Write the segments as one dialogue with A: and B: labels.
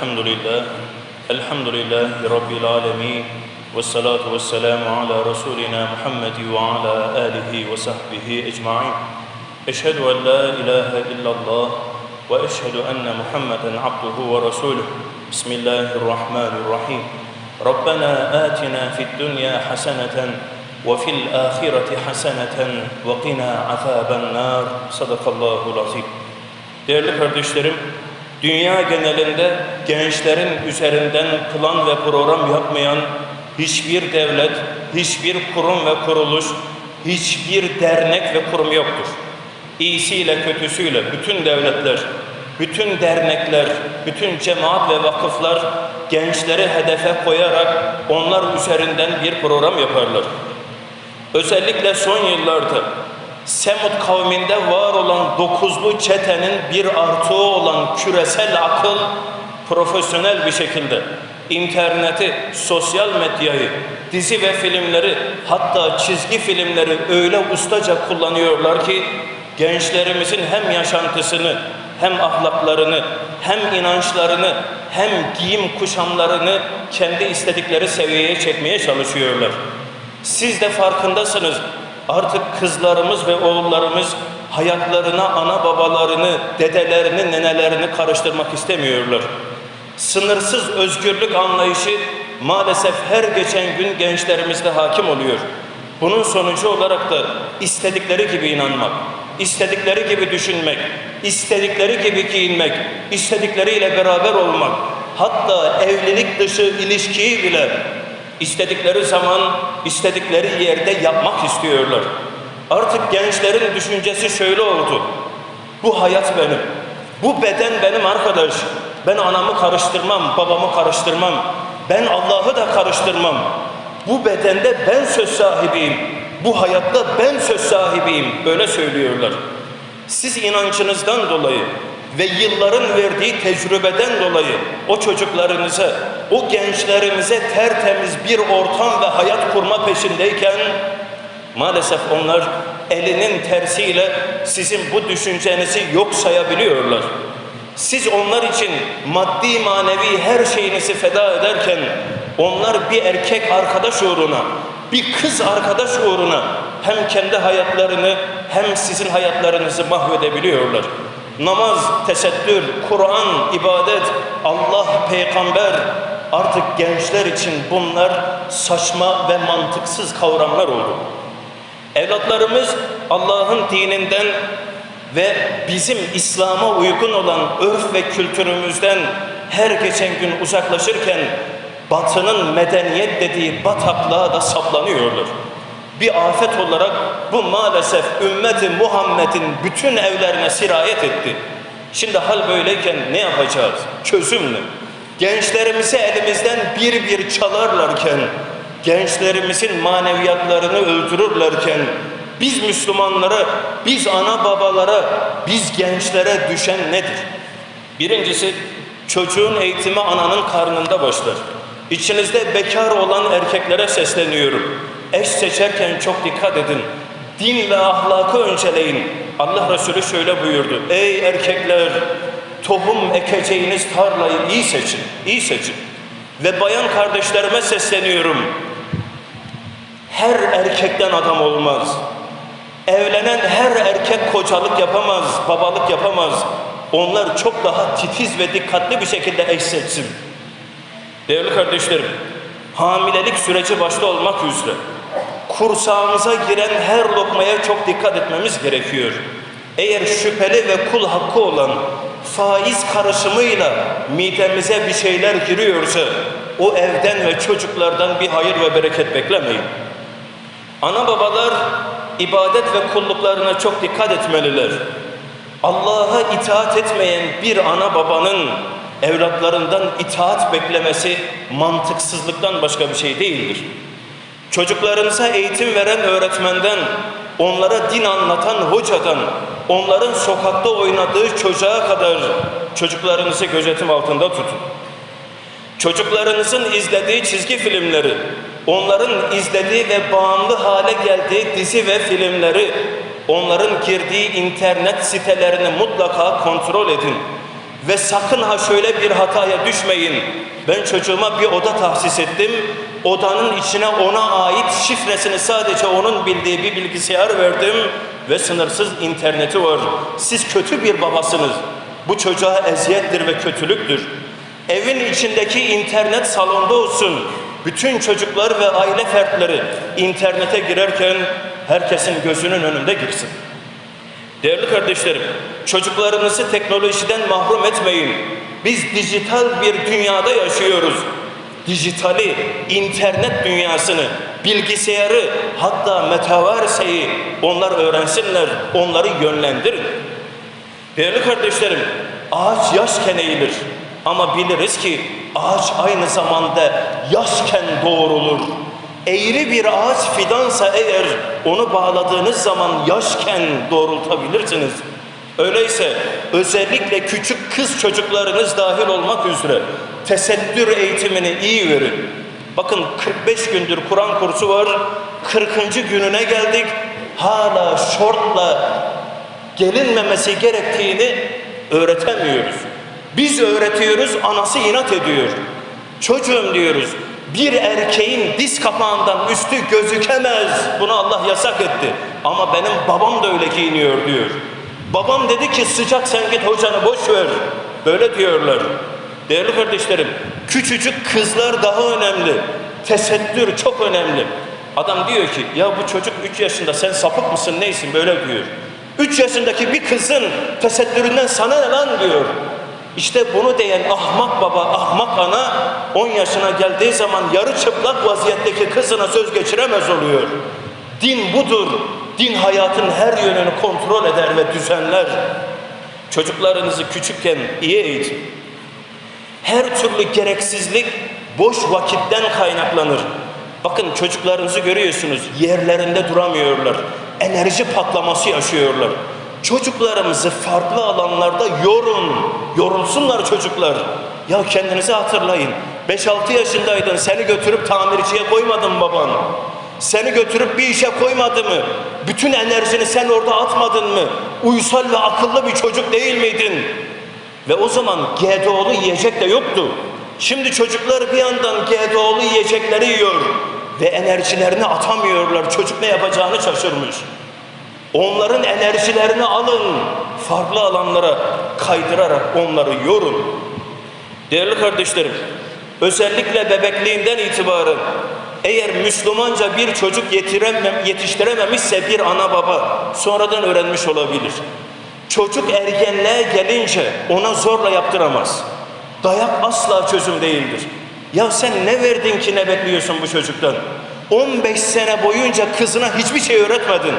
A: الحمد لله الحمد لله رب العالمين والصلاة والسلام على رسولنا محمد وعلى آله وصحبه أجمعين. أشهد أن لا إله إلا الله وأشهد أن محمدا عبده ورسوله. بسم الله الرحمن الرحيم. ربنا آتنا في الدنيا حسنة وفي الآخرة حسنة وقنا عذاب النار. صدق الله العظيم. Değerli kardeşlerim, dünya genelinde gençlerin üzerinden plan ve program yapmayan hiçbir devlet, hiçbir kurum ve kuruluş, hiçbir dernek ve kurum yoktur. İyisiyle kötüsüyle bütün devletler, bütün dernekler, bütün cemaat ve vakıflar gençleri hedefe koyarak onlar üzerinden bir program yaparlar. Özellikle son yıllarda Semud kavminde var olan dokuzlu çetenin bir artığı olan küresel akıl profesyonel bir şekilde interneti, sosyal medyayı, dizi ve filmleri hatta çizgi filmleri öyle ustaca kullanıyorlar ki gençlerimizin hem yaşantısını hem ahlaklarını hem inançlarını hem giyim kuşamlarını kendi istedikleri seviyeye çekmeye çalışıyorlar. Siz de farkındasınız. Artık kızlarımız ve oğullarımız hayatlarına ana babalarını, dedelerini, nenelerini karıştırmak istemiyorlar. Sınırsız özgürlük anlayışı maalesef her geçen gün gençlerimizde hakim oluyor. Bunun sonucu olarak da istedikleri gibi inanmak, istedikleri gibi düşünmek, istedikleri gibi giyinmek, istedikleriyle beraber olmak, hatta evlilik dışı ilişkiyi bile istedikleri zaman, istedikleri yerde yapmak istiyorlar. Artık gençlerin düşüncesi şöyle oldu. Bu hayat benim. Bu beden benim arkadaş. Ben anamı karıştırmam, babamı karıştırmam. Ben Allah'ı da karıştırmam. Bu bedende ben söz sahibiyim. Bu hayatta ben söz sahibiyim. Böyle söylüyorlar. Siz inancınızdan dolayı ve yılların verdiği tecrübeden dolayı o çocuklarınıza, o gençlerimize tertemiz bir ortam ve hayat kurma peşindeyken maalesef onlar elinin tersiyle sizin bu düşüncenizi yok sayabiliyorlar. Siz onlar için maddi manevi her şeyinizi feda ederken onlar bir erkek arkadaş uğruna, bir kız arkadaş uğruna hem kendi hayatlarını hem sizin hayatlarınızı mahvedebiliyorlar. Namaz, tesettür, Kur'an, ibadet, Allah, peygamber artık gençler için bunlar saçma ve mantıksız kavramlar oldu. Evlatlarımız Allah'ın dininden ve bizim İslam'a uygun olan örf ve kültürümüzden her geçen gün uzaklaşırken batının medeniyet dediği bataklığa da saplanıyorlar. Bir afet olarak bu maalesef ümmeti Muhammed'in bütün evlerine sirayet etti. Şimdi hal böyleyken ne yapacağız? Çözüm ne? Gençlerimizi elimizden bir bir çalarlarken, gençlerimizin maneviyatlarını öldürürlerken, biz Müslümanlara, biz ana babalara, biz gençlere düşen nedir? Birincisi, çocuğun eğitimi ananın karnında başlar. İçinizde bekar olan erkeklere sesleniyorum. Eş seçerken çok dikkat edin. Din ve ahlakı önceleyin. Allah Resulü şöyle buyurdu. Ey erkekler, tohum ekeceğiniz tarlayı iyi seçin, iyi seçin. Ve bayan kardeşlerime sesleniyorum. Her erkekten adam olmaz. Evlenen her erkek kocalık yapamaz, babalık yapamaz. Onlar çok daha titiz ve dikkatli bir şekilde eş seçsin. Değerli kardeşlerim, hamilelik süreci başta olmak üzere kursağımıza giren her lokmaya çok dikkat etmemiz gerekiyor. Eğer şüpheli ve kul hakkı olan faiz karışımıyla midemize bir şeyler giriyorsa o evden ve çocuklardan bir hayır ve bereket beklemeyin. Ana babalar ibadet ve kulluklarına çok dikkat etmeliler. Allah'a itaat etmeyen bir ana babanın evlatlarından itaat beklemesi mantıksızlıktan başka bir şey değildir. Çocuklarınıza eğitim veren öğretmenden, onlara din anlatan hocadan, onların sokakta oynadığı çocuğa kadar çocuklarınızı gözetim altında tutun. Çocuklarınızın izlediği çizgi filmleri, onların izlediği ve bağımlı hale geldiği dizi ve filmleri, onların girdiği internet sitelerini mutlaka kontrol edin. Ve sakın ha şöyle bir hataya düşmeyin. Ben çocuğuma bir oda tahsis ettim. Odanın içine ona ait şifresini sadece onun bildiği bir bilgisayar verdim ve sınırsız interneti var. Siz kötü bir babasınız. Bu çocuğa eziyettir ve kötülüktür. Evin içindeki internet salonda olsun. Bütün çocuklar ve aile fertleri internete girerken herkesin gözünün önünde girsin. Değerli kardeşlerim, çocuklarınızı teknolojiden mahrum etmeyin. Biz dijital bir dünyada yaşıyoruz. Dijitali, internet dünyasını, bilgisayarı, hatta metaverseyi onlar öğrensinler, onları yönlendirin. Değerli kardeşlerim, ağaç yaşken eğilir. Ama biliriz ki ağaç aynı zamanda yaşken doğrulur. Eğri bir ağaç fidansa eğer onu bağladığınız zaman yaşken doğrultabilirsiniz. Öyleyse özellikle küçük kız çocuklarınız dahil olmak üzere tesettür eğitimini iyi verin. Bakın 45 gündür Kur'an kursu var. 40. gününe geldik. Hala şortla gelinmemesi gerektiğini öğretemiyoruz. Biz öğretiyoruz, anası inat ediyor. Çocuğum diyoruz, bir erkeğin diz kapağından üstü gözükemez. Bunu Allah yasak etti. Ama benim babam da öyle giyiniyor diyor. Babam dedi ki sıcak sen git hocanı boş ver. Böyle diyorlar. Değerli kardeşlerim, küçücük kızlar daha önemli. Tesettür çok önemli. Adam diyor ki ya bu çocuk 3 yaşında sen sapık mısın neysin böyle diyor. 3 yaşındaki bir kızın tesettüründen sana ne lan diyor. İşte bunu diyen ahmak baba, ahmak ana 10 yaşına geldiği zaman yarı çıplak vaziyetteki kızına söz geçiremez oluyor. Din budur. Din hayatın her yönünü kontrol eder ve düzenler. Çocuklarınızı küçükken iyi eğitin. Her türlü gereksizlik boş vakitten kaynaklanır. Bakın çocuklarınızı görüyorsunuz yerlerinde duramıyorlar. Enerji patlaması yaşıyorlar. Çocuklarımızı farklı alanlarda yorun. Yorulsunlar çocuklar. Ya kendinizi hatırlayın. 5-6 yaşındaydın seni götürüp tamirciye koymadın baban. Seni götürüp bir işe koymadı mı? Bütün enerjini sen orada atmadın mı? Uysal ve akıllı bir çocuk değil miydin? Ve o zaman GDO'lu yiyecek de yoktu. Şimdi çocuklar bir yandan GDO'lu yiyecekleri yiyor ve enerjilerini atamıyorlar. Çocuk ne yapacağını şaşırmış. Onların enerjilerini alın, farklı alanlara kaydırarak onları yorun. Değerli kardeşlerim, özellikle bebekliğinden itibaren eğer Müslümanca bir çocuk yetiştirememişse bir ana baba sonradan öğrenmiş olabilir. Çocuk ergenliğe gelince ona zorla yaptıramaz. Dayak asla çözüm değildir. Ya sen ne verdin ki ne bekliyorsun bu çocuktan? 15 sene boyunca kızına hiçbir şey öğretmedin.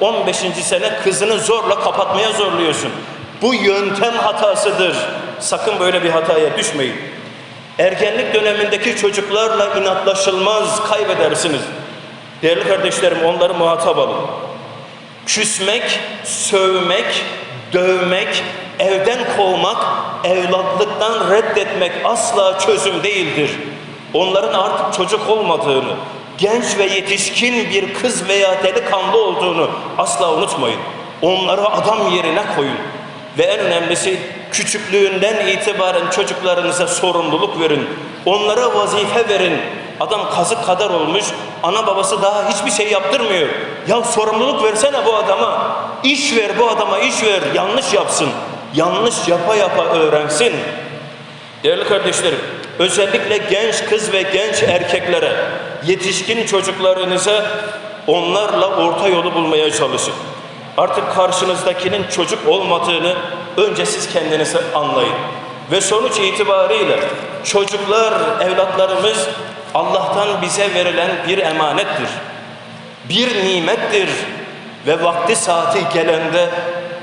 A: 15. sene kızını zorla kapatmaya zorluyorsun. Bu yöntem hatasıdır. Sakın böyle bir hataya düşmeyin. Ergenlik dönemindeki çocuklarla inatlaşılmaz, kaybedersiniz. Değerli kardeşlerim onları muhatap alın. Küsmek, sövmek, dövmek, evden kovmak, evlatlıktan reddetmek asla çözüm değildir. Onların artık çocuk olmadığını, genç ve yetişkin bir kız veya delikanlı olduğunu asla unutmayın. Onları adam yerine koyun. Ve en önemlisi küçüklüğünden itibaren çocuklarınıza sorumluluk verin. Onlara vazife verin. Adam kazık kadar olmuş, ana babası daha hiçbir şey yaptırmıyor. Ya sorumluluk versene bu adama. İş ver bu adama, iş ver. Yanlış yapsın. Yanlış yapa yapa öğrensin. Değerli kardeşlerim, özellikle genç kız ve genç erkeklere, yetişkin çocuklarınıza onlarla orta yolu bulmaya çalışın. Artık karşınızdakinin çocuk olmadığını önce siz kendinize anlayın. Ve sonuç itibariyle çocuklar, evlatlarımız Allah'tan bize verilen bir emanettir. Bir nimettir. Ve vakti saati gelende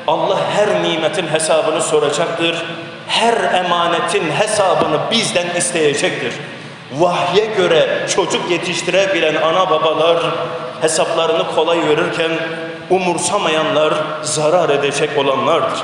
A: Allah her nimetin hesabını soracaktır. Her emanetin hesabını bizden isteyecektir. Vahye göre çocuk yetiştirebilen ana babalar hesaplarını kolay verirken umursamayanlar zarar edecek olanlardır.